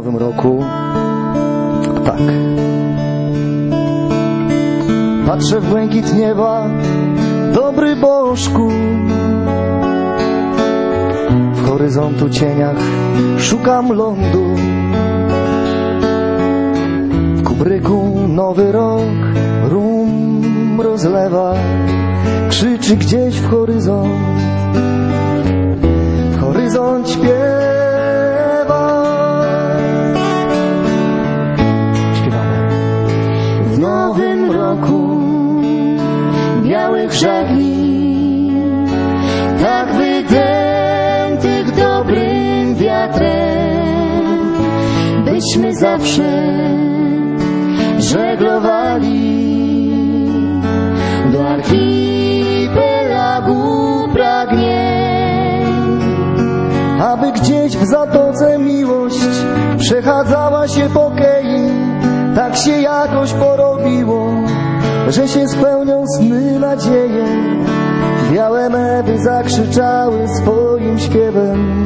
nowym roku. Tak. Patrzę w błękit nieba, dobry Bożku. W horyzontu cieniach szukam lądu. W kubryku nowy rok rum rozlewa, krzyczy gdzieś w horyzont. W horyzont śpiewa. Białych żagli, tak wydętych dobrym wiatrem, byśmy zawsze żeglowali do archipelagu pragnień, aby gdzieś w zatoce miłość przechadzała się po kei, tak się jakoś porobiło, że się spełnią sny nadzieje. Białe mewy zakrzyczały swoim śpiewem,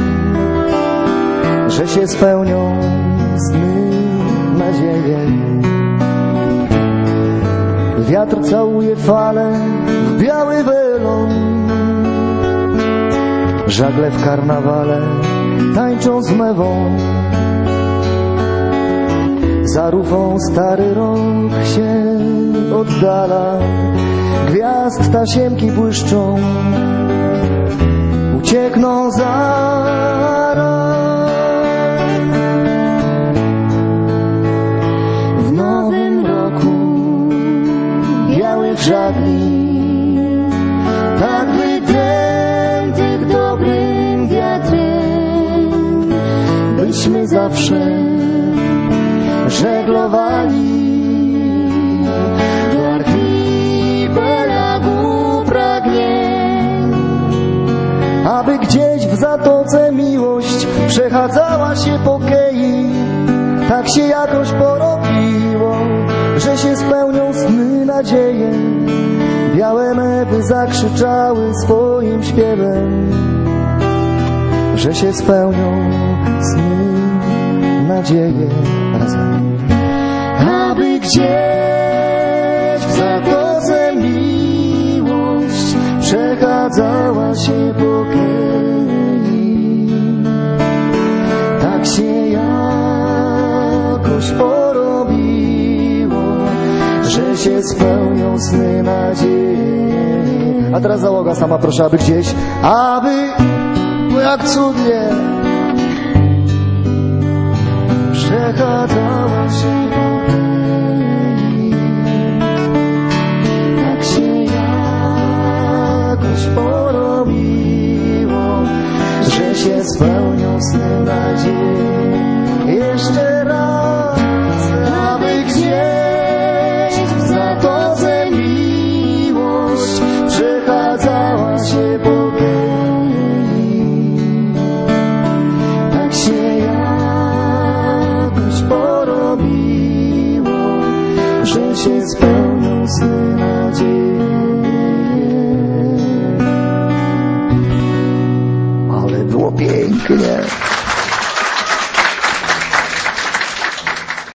że się spełnią sny nadzieje. Wiatr całuje fale w biały welon, żagle w karnawale tańczą z mewą. Za rufą stary rok się oddala, gwiazd tasiemki błyszczą, uciekną zaraz. W nowym roku białych żagli, tak wydętych dobrym wiatrem, byśmy zawsze żeglowali do archipelagu pragnień, aby gdzieś w zatoce miłość przechadzała się po kei. Tak się jakoś porobiło, że się spełnią sny nadzieje. Białe mewy zakrzyczały swoim śpiewem, że się spełnią sny nadzieje. Razem. Gdzieś w zatoce miłość przechadzała się po. Tak się jakoś porobiło, że się spełnią sny nadziei. A teraz załoga sama proszę, aby gdzieś, aby, bo jak cudnie, przechadzała się się spełnią sny nadziei. Jeszcze raz, aby gdzieś w zatoce miłość przechadzała się po kei. Tak się jakoś porobiło, że się spełnią sny nadzieje. estuvo bien, que.